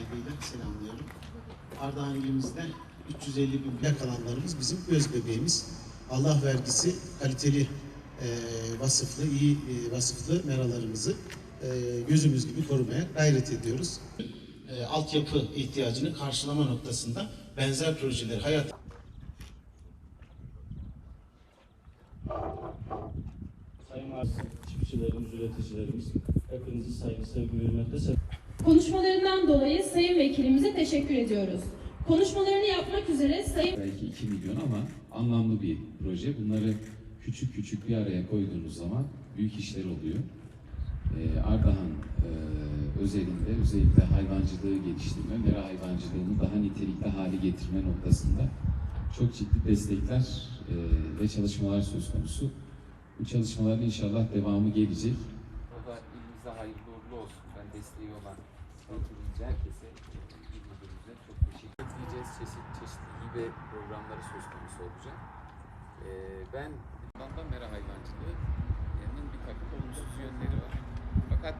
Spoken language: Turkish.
saygıyla selamlıyorum. Ardahan ilimizde 350 bin plak alanlarımız bizim göz bebeğimiz. Allah vergisi kaliteli, e, vasıflı, iyi e, vasıflı meralarımızı e, gözümüz gibi korumaya gayret ediyoruz. E, altyapı ihtiyacını karşılama noktasında benzer projeleri hayat Sayın Valim, çiftçilerimiz, üreticilerimiz hepinizi saygı, sevgi hürmetle selamlıyorum. Konuşmalarından dolayı Sayın Vekilimize teşekkür ediyoruz. Konuşmalarını yapmak üzere Sayın belki 2 milyon ama anlamlı bir proje. Bunları küçük küçük bir araya koyduğunuz zaman büyük işler oluyor. Ee, Ardahan e, özelinde özellikle hayvancılığı geliştirme, mera hayvancılığını daha nitelikli hale getirme noktasında çok ciddi destekler e, ve çalışmalar söz konusu. Bu çalışmaların inşallah devamı gelecek. O da ilimize hayırlı uğurlu olsun. Ben desteği olan eğitimimiz herkese e, ilgilerimize çok teşekkür edeceğiz. Çeşit, çeşitli hibe programları söz konusu olacak. Ee, ben bundan da mera hayvancılığının bir takım olumsuz yönleri var. Fakat